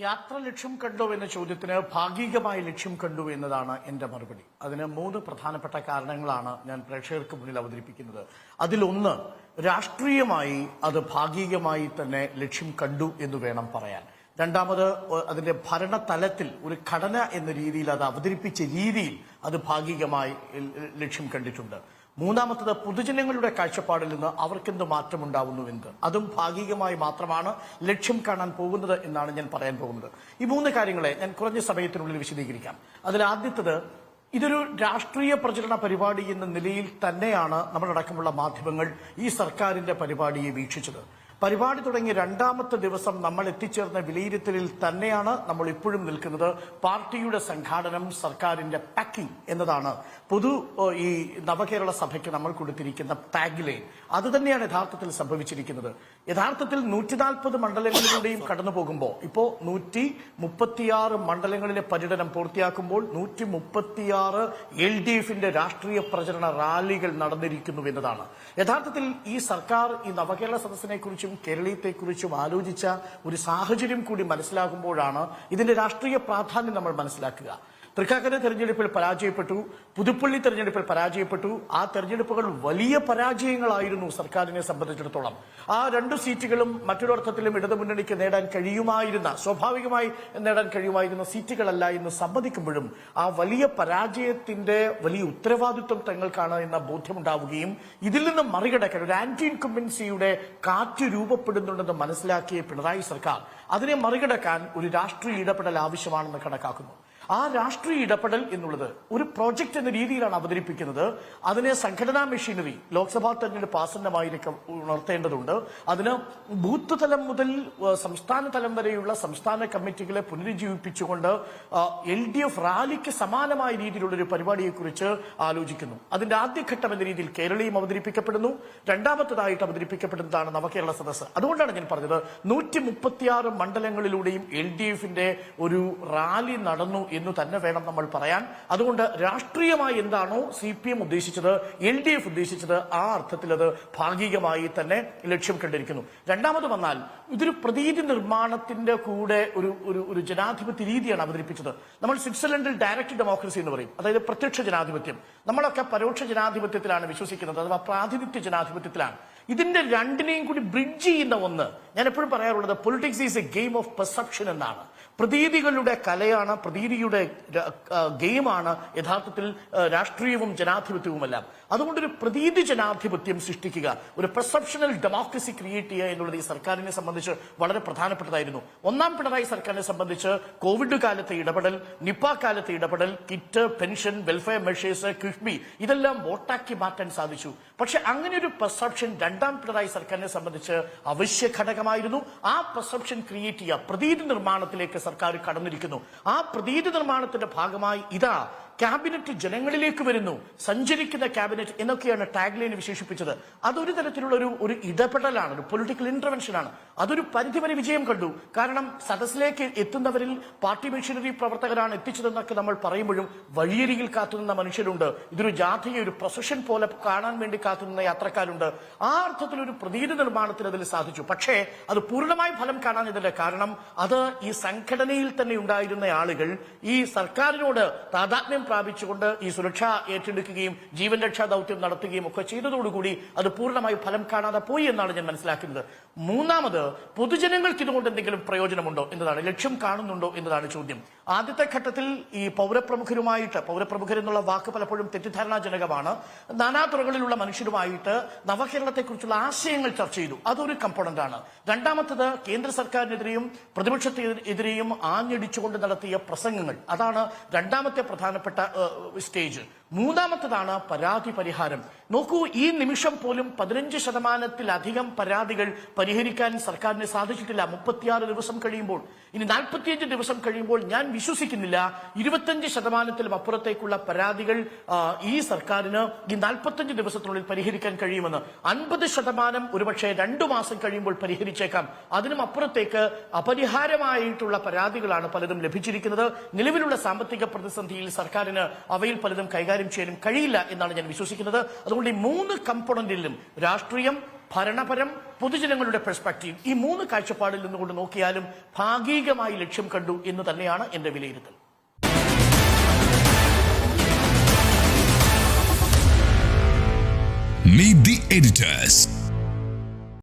യാത്ര ലക്ഷ്യം കണ്ടു എന്ന ചോദ്യത്തിന് ഭാഗികമായി ലക്ഷ്യം കണ്ടു എന്നതാണ് എന്റെ മറുപടി. അതിന് മൂന്ന് പ്രധാനപ്പെട്ട കാരണങ്ങളാണ് ഞാൻ പ്രേക്ഷകർക്ക് മുന്നിൽ അവതരിപ്പിക്കുന്നത്. അതിലൊന്ന് രാഷ്ട്രീയമായി അത് ഭാഗികമായി തന്നെ ലക്ഷ്യം കണ്ടു എന്ന് വേണം പറയാൻ. രണ്ടാമത് അതിന്റെ ഭരണതലത്തിൽ ഒരു ഘടന എന്ന രീതിയിൽ അത് അവതരിപ്പിച്ച രീതിയിൽ അത് ഭാഗികമായി ലക്ഷ്യം കണ്ടിട്ടുണ്ട്. മൂന്നാമത്തത് പൊതുജനങ്ങളുടെ കാഴ്ചപ്പാടിൽ നിന്ന് അവർക്കെന്ത് മാറ്റമുണ്ടാവുന്നുവെന്ന് അതും ഭാഗികമായി മാത്രമാണ് ലക്ഷ്യം കാണാൻ പോകുന്നത് എന്നാണ് ഞാൻ പറയാൻ പോകുന്നത്. ഈ മൂന്ന് കാര്യങ്ങളെ ഞാൻ കുറഞ്ഞ സമയത്തിനുള്ളിൽ വിശദീകരിക്കാം. അതിൽ ആദ്യത്തത് ഇതൊരു രാഷ്ട്രീയ പ്രചരണ പരിപാടി എന്ന നിലയിൽ തന്നെയാണ് നമ്മളടക്കമുള്ള മാധ്യമങ്ങൾ ഈ സർക്കാരിന്റെ പരിപാടിയെ വീക്ഷിച്ചത്. പരിപാടി തുടങ്ങിയ രണ്ടാമത്തെ ദിവസം നമ്മൾ എത്തിച്ചേർന്ന വിലയിരുത്തലിൽ തന്നെയാണ് നമ്മൾ ഇപ്പോഴും നിൽക്കുന്നത്. പാർട്ടിയുടെ സംഘാടനം സർക്കാരിന്റെ പാക്കിംഗ് എന്നതാണ്. പൊതു ഈ നവകേരള സഭയ്ക്ക് നമ്മൾ കൊടുത്തിരിക്കുന്ന ടാഗ് ലൈൻ അത് തന്നെയാണ് യഥാർത്ഥത്തിൽ സംഭവിച്ചിരിക്കുന്നത്. യഥാർത്ഥത്തിൽ നൂറ്റി നാൽപ്പത് മണ്ഡലങ്ങളിലൂടെയും കടന്നു പോകുമ്പോൾ ഇപ്പോ നൂറ്റി മുപ്പത്തിയാറ് മണ്ഡലങ്ങളിലെ പര്യടനം പൂർത്തിയാക്കുമ്പോൾ നൂറ്റി മുപ്പത്തിയാറ് എൽ ഡി എഫിന്റെ രാഷ്ട്രീയ പ്രചരണ റാലികൾ നടന്നിരിക്കുന്നു എന്നതാണ്. യഥാർത്ഥത്തിൽ ഈ സർക്കാർ ഈ നവകേരള സദസ്സിനെ കുറിച്ചും കേരളീയത്തെക്കുറിച്ചും ആലോചിച്ച ഒരു സാഹചര്യം കൂടി മനസ്സിലാകുമ്പോഴാണ് ഇതിന്റെ രാഷ്ട്രീയ പ്രാധാന്യം നമ്മൾ മനസ്സിലാക്കുക. തൃക്കാക്കര തെരഞ്ഞെടുപ്പിൽ പരാജയപ്പെട്ടു പുതുപ്പള്ളി തെരഞ്ഞെടുപ്പിൽ പരാജയപ്പെട്ടു. ആ തെരഞ്ഞെടുപ്പുകൾ വലിയ പരാജയങ്ങളായിരുന്നു സർക്കാരിനെ സംബന്ധിച്ചിടത്തോളം. ആ രണ്ട് സീറ്റുകളും മറ്റൊരർത്ഥത്തിലും ഇടതുമുന്നണിക്ക് നേടാൻ കഴിയുമായിരുന്ന സ്വാഭാവികമായി നേടാൻ കഴിയുമായിരുന്ന സീറ്റുകളല്ല എന്ന് സമ്മതിക്കുമ്പോഴും ആ വലിയ പരാജയത്തിന്റെ വലിയ ഉത്തരവാദിത്വം തങ്ങൾക്കാണ് എന്ന ബോധ്യമുണ്ടാവുകയും ഇതിൽ നിന്ന് മറികടക്കാൻ ഒരു ആന്റി ഇൻകംബൻസിയുടെ കാറ്റ് രൂപപ്പെടുന്നുണ്ടെന്ന് മനസ്സിലാക്കിയ പിണറായി സർക്കാർ അതിനെ മറികടക്കാൻ ഒരു രാഷ്ട്രീയ ഇടപെടൽ ആവശ്യമാണെന്ന് കണക്കാക്കുന്നു. ആ രാഷ്ട്രീയ ഇടപെടൽ എന്നുള്ളത് ഒരു പ്രോജക്റ്റ് എന്ന രീതിയിലാണ് അവതരിപ്പിക്കുന്നത്. അതിനെ സംഘടനാ മെഷീനറി ലോക്സഭാ തെരഞ്ഞെടുപ്പ് ആസന്നമായിരിക്കും ഉണർത്തേണ്ടതുണ്ട്. അതിന് ബൂത്ത് തലം മുതൽ സംസ്ഥാന തലം വരെയുള്ള സംസ്ഥാന കമ്മിറ്റികളെ പുനരുജ്ജീവിപ്പിച്ചുകൊണ്ട് എൽ ഡി എഫ് റാലിക്ക് സമാനമായ രീതിയിലുള്ള ഒരു പരിപാടിയെക്കുറിച്ച് ആലോചിക്കുന്നു. അതിന്റെ ആദ്യഘട്ടം എന്ന രീതിയിൽ കേരളീയം അവതരിപ്പിക്കപ്പെടുന്നു. രണ്ടാമത്തതായിട്ട് അവതരിപ്പിക്കപ്പെടുന്നതാണ് നവകേരള സദസ്സ്. അതുകൊണ്ടാണ് ഞാൻ പറഞ്ഞത് നൂറ്റി മുപ്പത്തിയാറ് മണ്ഡലങ്ങളിലൂടെയും എൽ ഡി എഫിന്റെ ഒരു റാലി നടന്നു എന്ന് തന്നെ വേണം നമ്മൾ പറയാൻ. അതുകൊണ്ട് രാഷ്ട്രീയമായി എന്താണോ സി പി എം ഉദ്ദേശിച്ചത് എൽ ഡി എഫ് ഉദ്ദേശിച്ചത് ആ അർത്ഥത്തിൽ അത് ഭാഗികമായി തന്നെ ലക്ഷ്യം കണ്ടിരിക്കുന്നു. രണ്ടാമത് വന്നാൽ ഇതൊരു പ്രതീതി നിർമ്മാണത്തിന്റെ കൂടെ ഒരു ഒരു ഒരു ജനാധിപത്യ രീതിയാണ് അവതരിപ്പിച്ചത്. നമ്മൾ സ്വിറ്റ്സർലൻഡിൽ ഡയറക്റ്റ് ഡെമോക്രസി എന്ന് പറയും. അതായത് പ്രത്യക്ഷ ജനാധിപത്യം. നമ്മളൊക്കെ പരോക്ഷ ജനാധിപത്യത്തിലാണ് വിശ്വസിക്കുന്നത് അഥവാ പ്രാതിനിധ്യ ജനാധിപത്യത്തിലാണ്. ഇതിന്റെ രണ്ടിനെയും കൂടി ബ്രിഡ്ജ് ചെയ്യുന്ന ഒന്ന് ഞാൻ എപ്പോഴും പറയാറുള്ളത് politics is a game of perception എന്നാണ്. പ്രതീതികളുടെ കലയാണ് പ്രതീതിയുടെ ഗെയിമാണ് യഥാർത്ഥത്തിൽ രാഷ്ട്രീയവും ജനാധിപത്യവുമെല്ലാം. അതുകൊണ്ടൊരു പ്രതീതി ജനാധിപത്യം സൃഷ്ടിക്കുക ഒരു പെർസെപ്ഷണൽ ഡെമോക്രസി ക്രിയേറ്റ് ചെയ്യുക എന്നുള്ളത് ഈ സർക്കാരിനെ സംബന്ധിച്ച് വളരെ പ്രധാനപ്പെട്ടതായിരുന്നു. ഒന്നാം പിണറായി സർക്കാരിനെ സംബന്ധിച്ച് കോവിഡ് കാലത്തെ ഇടപെടൽ നിപ്പ കാലത്തെ ഇടപെടൽ kit pension welfare measures KIIFB ഇതെല്ലാം വോട്ടാക്കി മാറ്റാൻ സാധിച്ചു. പക്ഷെ അങ്ങനെ ഒരു പെർസെപ്ഷൻ രണ്ടാം പിണറായി സർക്കാരിനെ സംബന്ധിച്ച് അവശ്യ ഘടകമായിരുന്നു. ആ പെർസെപ്ഷൻ ക്രിയേറ്റ് ചെയ്യുക പ്രതീതി നിർമ്മാണത്തിലേക്ക് സർക്കാർ കടന്നിരിക്കുന്നു. ആ പ്രതീതി നിർമ്മാണത്തിന്റെ ഭാഗമായി ഇതാ ക്യാബിനറ്റ് ജനങ്ങളിലേക്ക് വരുന്നു. സഞ്ചരിക്കുന്ന ക്യാബിനറ്റ് എന്നൊക്കെയാണ് ടാഗ്ലൈൻ വിശേഷിപ്പിച്ചത്. അതൊരു തരത്തിലുള്ള ഒരു ഒരു ഇടപെടലാണ് ഒരു പൊളിറ്റിക്കൽ ഇന്റർവെൻഷനാണ് അതൊരു പരിധിവരെ വിജയം കണ്ടു. കാരണം സദസ്സിലേക്ക് എത്തുന്നവരിൽ പാർട്ടി മെഷീനറി പ്രവർത്തകരാണ് എത്തിച്ചതെന്നൊക്കെ നമ്മൾ പറയുമ്പോഴും വഴിയരികിൽ കാത്തുനിന്ന മനുഷ്യരുണ്ട്. ഇതൊരു ജാഥയെ ഒരു പ്രൊസഷൻ പോലെ കാണാൻ വേണ്ടി കാത്തുനിന്ന യാത്രക്കാരുണ്ട്. ആ അർത്ഥത്തിൽ ഒരു പ്രതീതി നിർമ്മാണത്തിന് അതിൽ സാധിച്ചു. പക്ഷേ അത് പൂർണമായി ഫലം കാണാനിതില്ല കാരണം അത് ഈ സംഘടനയിൽ തന്നെ ഉണ്ടായിരുന്ന ആളുകൾ ഈ സർക്കാരിനോട് താതാത്മ്യം പ്രാപിച്ചുകൊണ്ട് ഈ സുരക്ഷ ഏറ്റെടുക്കുകയും ജീവൻ രക്ഷാ ദൗത്യം നടത്തുകയും ഒക്കെ ചെയ്തതോടുകൂടി അത് പൂർണമായി ഫലം കാണാതെ പോയി എന്നാണ് ഞാൻ മനസ്സിലാക്കുന്നത്. മൂന്നാമത് പൊതുജനങ്ങൾക്ക് ഇതുകൊണ്ട് എന്തെങ്കിലും പ്രയോജനമുണ്ടോ എന്നതാണ്. ലക്ഷ്യം കാണുന്നുണ്ടോ എന്നതാണ് ചോദ്യം. ആദ്യത്തെ ഘട്ടത്തിൽ ഈ പൗരപ്രമുഖരുമായിട്ട് പൗരപ്രമുഖർ എന്നുള്ള വാക്ക് പലപ്പോഴും തെറ്റിദ്ധാരണാജനകമാണ്. നാനാതുറകളിലുള്ള മനുഷ്യരുമായിട്ട് നവകേരളത്തെക്കുറിച്ചുള്ള ആശയങ്ങൾ ചർച്ച ചെയ്തു. അതൊരു കമ്പോണന്റ് ആണ്. രണ്ടാമത്തത് കേന്ദ്ര സർക്കാരിനെതിരെയും പ്രതിപക്ഷത്തിനെതിരെയും ആഞ്ഞടിച്ചുകൊണ്ട് നടത്തിയ പ്രസംഗങ്ങൾ. അതാണ് രണ്ടാമത്തെ പ്രധാനപ്പെട്ട സ്റ്റേജ് മൂന്നാമത്തതാണ് പരാതി പരിഹാരം. നോക്കൂ ഈ നിമിഷം പോലും പതിനഞ്ച് ശതമാനത്തിലധികം പരാതികൾ പരിഹരിക്കാൻ സർക്കാരിന് സാധിച്ചിട്ടില്ല. മുപ്പത്തിയാറ് ദിവസം കഴിയുമ്പോൾ. ഇനി നാൽപ്പത്തിയഞ്ച് ദിവസം കഴിയുമ്പോൾ ഞാൻ വിശ്വസിക്കുന്നില്ല. ഇരുപത്തഞ്ച് ശതമാനത്തിലും അപ്പുറത്തേക്കുള്ള പരാതികൾ ഈ സർക്കാരിന് ഈ നാൽപ്പത്തഞ്ച് ദിവസത്തിനുള്ളിൽ പരിഹരിക്കാൻ കഴിയുമെന്ന്. അൻപത് ശതമാനം ഒരുപക്ഷെ രണ്ടു മാസം കഴിയുമ്പോൾ പരിഹരിച്ചേക്കാം. അതിനും അപ്പുറത്തേക്ക് അപരിഹാരമായിട്ടുള്ള പരാതികളാണ് പലതും ലഭിച്ചിരിക്കുന്നത്. നിലവിലുള്ള സാമ്പത്തിക പ്രതിസന്ധിയിൽ സർക്കാരിന് അവയിൽ പലതും കൈകാര്യം ചെയ്യാനും കഴിയില്ല എന്നാണ് ഞാൻ വിശ്വസിക്കുന്നത് അതുകൊണ്ട് ഈ മൂന്ന് കമ്പോണന്റിലും രാഷ്ട്രീയം ഭരണപരം പൊതുജനങ്ങളുടെ പെർസ്പെക്റ്റീവ് ഈ മൂന്ന് കാഴ്ചപ്പാടിൽ നിന്നുകൊണ്ട് നോക്കിയാലും ഭാഗികമായി ലക്ഷ്യം കണ്ടു എന്ന് തന്നെയാണ് എന്റെ വിലയിരുത്തൽ Meet the editors.